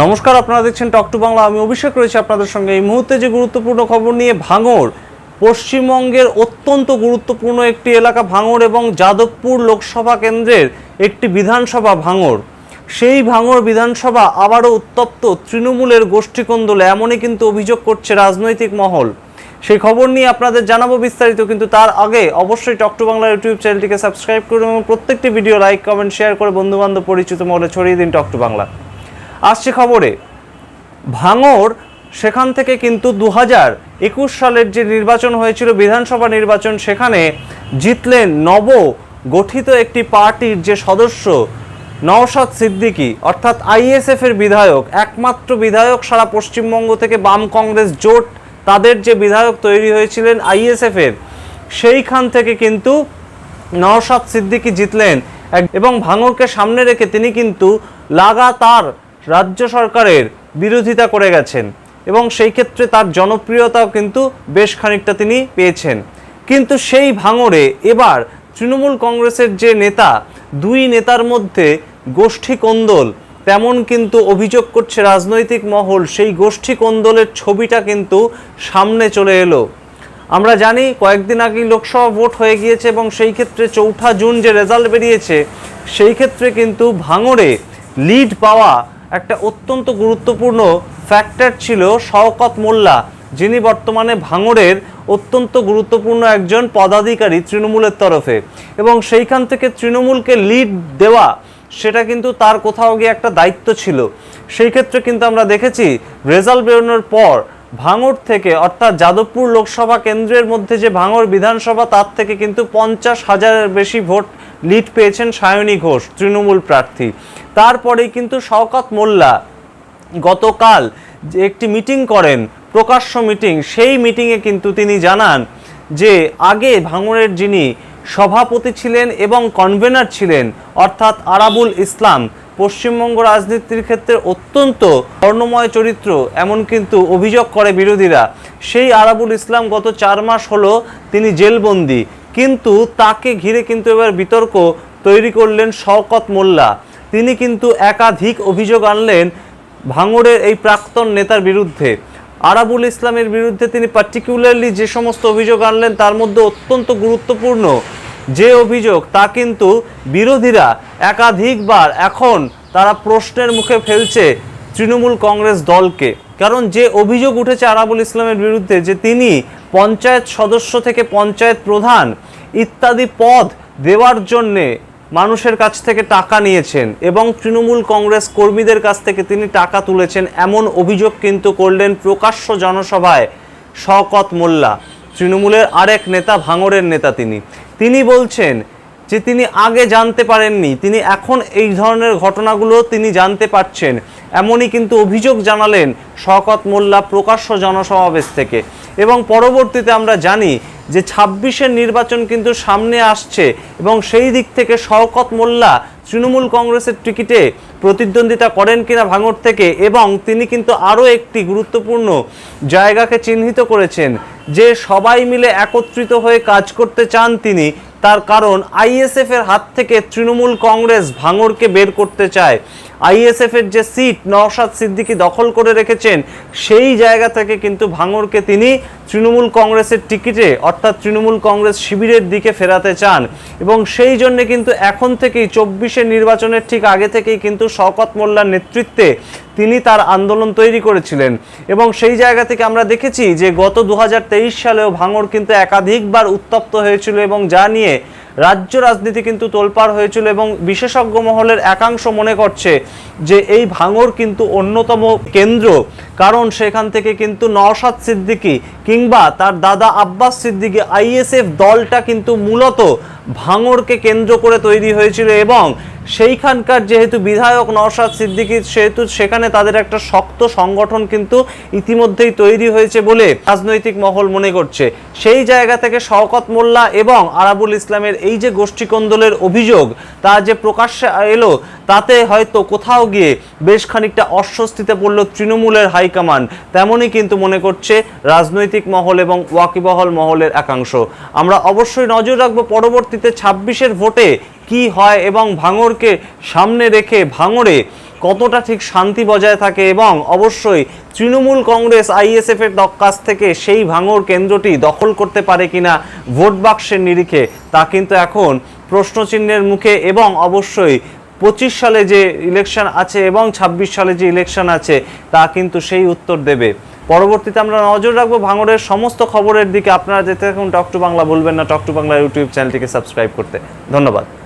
নমস্কার, আপনারা দেখছেন টক টু বাংলা। আমি অভিষেক রয়েছে আপনাদের সঙ্গে। এই মুহূর্তে যে গুরুত্বপূর্ণ খবর নিয়ে ভাঙর পশ্চিমবঙ্গের অত্যন্ত গুরুত্বপূর্ণ একটি এলাকা ভাঙর এবং যাদবপুর লোকসভা কেন্দ্রের একটি বিধানসভা ভাঙর সেই ভাঙর বিধানসভা আবারও উত্তপ্ত তৃণমূলের গোষ্ঠীকন্দলে, এমনই কিন্তু অভিযোগ করছে রাজনৈতিক মহল। সেই খবর নিয়ে আপনাদের জানাব বিস্তারিত, কিন্তু তার আগে অবশ্যই টক টু বাংলা ইউটিউব চ্যানেলটিকে সাবস্ক্রাইব করুন এবং প্রত্যেকটি ভিডিও লাইক, কমেন্ট, শেয়ার করে বন্ধুবান্ধব পরিচিত মহলে ছড়িয়ে দিন টক টু বাংলা। আসছে খবরে। ভাঙর সেখান থেকে কিন্তু দু একুশ সালের যে নির্বাচন হয়েছিল, বিধানসভা নির্বাচন, সেখানে জিতলেন নব গঠিত একটি পার্টির যে সদস্য নওশাদ সিদ্দিকী, অর্থাৎ আইএসএফ এর বিধায়ক, একমাত্র বিধায়ক সারা পশ্চিমবঙ্গ থেকে বাম কংগ্রেস জোট তাদের যে বিধায়ক তৈরি হয়েছিলেন আইএসএফ এর, সেইখান থেকে কিন্তু নওশাদ সিদ্দিকী জিতলেন। এবং ভাঙরকে সামনে রেখে তিনি কিন্তু লাগাতার রাজ্য সরকারের বিরোধিতা করে গেছেন এবং সেই ক্ষেত্রে তার জনপ্রিয়তাও কিন্তু বেশ খানিকটা তিনি পেয়েছেন। কিন্তু সেই ভাঙরে এবার তৃণমূল কংগ্রেসের যে নেতা, দুই নেতার মধ্যে গোষ্ঠী কোন্দল, তেমন কিন্তু অভিযোগ করছে রাজনৈতিক মহল, সেই গোষ্ঠী কোন্দলের ছবিটা কিন্তু সামনে চলে এলো। আমরা জানি কয়েকদিন আগেই লোকসভা ভোট হয়ে গিয়েছে এবং সেই ক্ষেত্রে চৌঠা জুন যে রেজাল্ট বেরিয়েছে, সেই ক্ষেত্রে কিন্তু ভাঙড়ে লিড পাওয়া একটা অত্যন্ত গুরুত্বপূর্ণ ফ্যাক্টর ছিল শওকত মোল্লা, যিনি বর্তমানে ভাঙড়ের অত্যন্ত গুরুত্বপূর্ণ একজন পদাধিকারী তৃণমূলের তরফে। এবং সেইখান থেকে তৃণমূলকে লিড দেওয়া, সেটা কিন্তু তার কোথাও গিয়ে একটা দায়িত্ব ছিল। সেই ক্ষেত্রে কিন্তু আমরা দেখেছি রেজাল্ট বেরোনোর পর ভাঙড় থেকে, অর্থাৎ যাদবপুর লোকসভা কেন্দ্রের মধ্যে যে ভাঙড় বিধানসভা, তার থেকে কিন্তু পঞ্চাশ হাজারের বেশি ভোট লিড পেয়েছেন সায়নী ঘোষ, তৃণমূল প্রার্থী। তারপরেই কিন্তু শওকত মোল্লা গতকাল যে একটি মিটিং করেন, প্রকাশ্য মিটিং, সেই মিটিংয়ে কিন্তু তিনি জানান যে আগে ভাঙড়ের যিনি সভাপতি ছিলেন এবং কনভেনার ছিলেন, অর্থাৎ আরাবুল ইসলাম, পশ্চিমবঙ্গ রাজনীতির ক্ষেত্রে অত্যন্ত বর্ণময় চরিত্র, এমন কিন্তু অভিযোগ করে বিরোধীরা। সেই আরাবুল ইসলাম গত চার মাস হলো তিনি জেলবন্দি। কিন্তু তাকে ঘিরে কিন্তু এবার বিতর্ক তৈরি করলেন শওকত মোল্লা। তিনি কিন্তু একাধিক অভিযোগ আনলেন ভাঙড়ের এই প্রাক্তন নেতার বিরুদ্ধে। আরাবুল ইসলামের বিরুদ্ধে তিনি পার্টিকুলারলি যে সমস্ত অভিযোগ আনলেন তার মধ্যে অত্যন্ত গুরুত্বপূর্ণ যে অভিযোগ, তা কিন্তু বিরোধীরা একাধিকবার এখন তারা প্রশ্নের মুখে ফেলছে তৃণমূল কংগ্রেস দলকে। কারণ যে অভিযোগ উঠেছে আরাবুল ইসলামের বিরুদ্ধে যে তিনি পঞ্চায়েত সদস্য থেকে পঞ্চায়েত প্রধান ইত্যাদি পদ দেওয়ার জন্যে মানুষের কাছ থেকে টাকা নিয়েছেন এবং তৃণমূল কংগ্রেস কর্মীদের কাছ থেকে তিনি টাকা তুলেছেন এমন অভিযোগ কিন্তু করলেন প্রকাশ্য জনসভায় শওকত মোল্লা, তৃণমূলের আরেক নেতা, ভাঙড়ের নেতা তিনি। তিনি বলছেন যে তিনি আগে জানতে পারেননি, তিনি এখন এই ধরনের ঘটনাগুলো তিনি জানতে পারছেন। এমনই কিন্তু অভিযোগ জানালেন শওকত মোল্লা প্রকাশ্য জনসমাবেশ থেকে। এবং পরবর্তীতে আমরা জানি যে ছাব্বিশের নির্বাচন কিন্তু সামনে আসছে এবং সেই দিক থেকে শওকত মোল্লা তৃণমূল কংগ্রেসের টিকিটে প্রতিদ্বন্দ্বিতা করেন কিনা ভাঙড় থেকে এবং তিনি কিন্তু আরও একটি গুরুত্বপূর্ণ জায়গাকে চিহ্নিত করেছেন যে সবাই মিলে একত্রিত হয়ে কাজ করতে চান তিনি তার কারণ আইএসএফ এর হাত থেকে তৃণমূল কংগ্রেস ভাঙরকে বের করতে চায়। আইএসএফ এর যে সিট নওশাদ সিদ্দিকী দখল করে রেখেছেন, সেই জায়গা থেকে কিন্তু ভাঙরকে তিনি তৃণমূল কংগ্রেসের টিকিটে, অর্থাৎ তৃণমূল কংগ্রেস শিবিরের দিকে ফেরাতে চান। এবং সেই জন্য কিন্তু এখন থেকেই চব্বিশের নির্বাচনের ঠিক আগে থেকেই কিন্তু শওকত মোল্লার নেতৃত্বে তিনি তার আন্দোলন তৈরি করেছিলেন। এবং সেই জায়গা থেকে আমরা দেখেছি যে গত দু হাজার তেইশ সালেও ভাঙড় কিন্তু একাধিকবার উত্তপ্ত হয়েছিল এবং যা নিয়ে রাজ্য রাজনীতি কিন্তু তোলপাড় হয়েছিল এবং বিশেষজ্ঞ মহলের একাংশ মনে করছে যে এই ভাঙর কিন্তু অন্যতম কেন্দ্র। কারণ সেখান থেকে কিন্তু নওশাদ সিদ্দিকি কিংবা তার দাদা আব্বাস সিদ্দিকি আইএসএফ দলটা কিন্তু মূলত ভাঙরকে কেন্দ্র করে তৈরি হয়েছিল এবং সেইখানকার যেহেতু বিধায়ক নওশাদ সিদ্দিকী, সেহেতু সেখানে তাদের একটা শক্ত সংগঠন কিন্তু ইতিমধ্যেই তৈরি হয়েছে বলে রাজনৈতিক মহল মনে করছে। সেই জায়গা থেকে শওকত মোল্লা এবং আরাবুল ইসলামের এই যে গোষ্ঠী গোষ্ঠীকন্দলের অভিযোগ, তা যে প্রকাশ্যে এলো, তাতে হয়তো কোথাও গিয়ে বেশ খানিকটা অস্বস্তিতে পড়ল তৃণমূলের হাইকমান্ড। তেমনই কিন্তু মনে করছে রাজনৈতিক মহল এবং ওয়াকিবহল মহলের একাংশ। আমরা অবশ্যই নজর রাখব পরবর্তীতে ছাব্বিশের ভোটে কি হয় এবং ভাঙরকে সামনে রেখে ভাঙরে কতটা ঠিক শান্তি বজায় থাকে এবং অবশ্যই তৃণমূল কংগ্রেস আইএসএফ এর কাছ থেকে সেই ভাঙর কেন্দ্রটি দখল করতে পারে কিনা ভোট বাক্সের নিরিখে, তা কিন্তু এখন প্রশ্নচিহ্নের মুখে এবং অবশ্যই পঁচিশ সালে যে ইলেকশন আছে এবং ২৬ সালে যে ইলেকশন আছে, তা কিন্তু সেই উত্তর দেবে। পরবর্তীতে আমরা নজর রাখব ভাঙড়ের সমস্ত খবরের দিকে। আপনারা যেতে থাকুন টক টু বাংলা বলবেন না টক টু বাংলা ইউটিউব চ্যানেলটিকে সাবস্ক্রাইব করতে। ধন্যবাদ।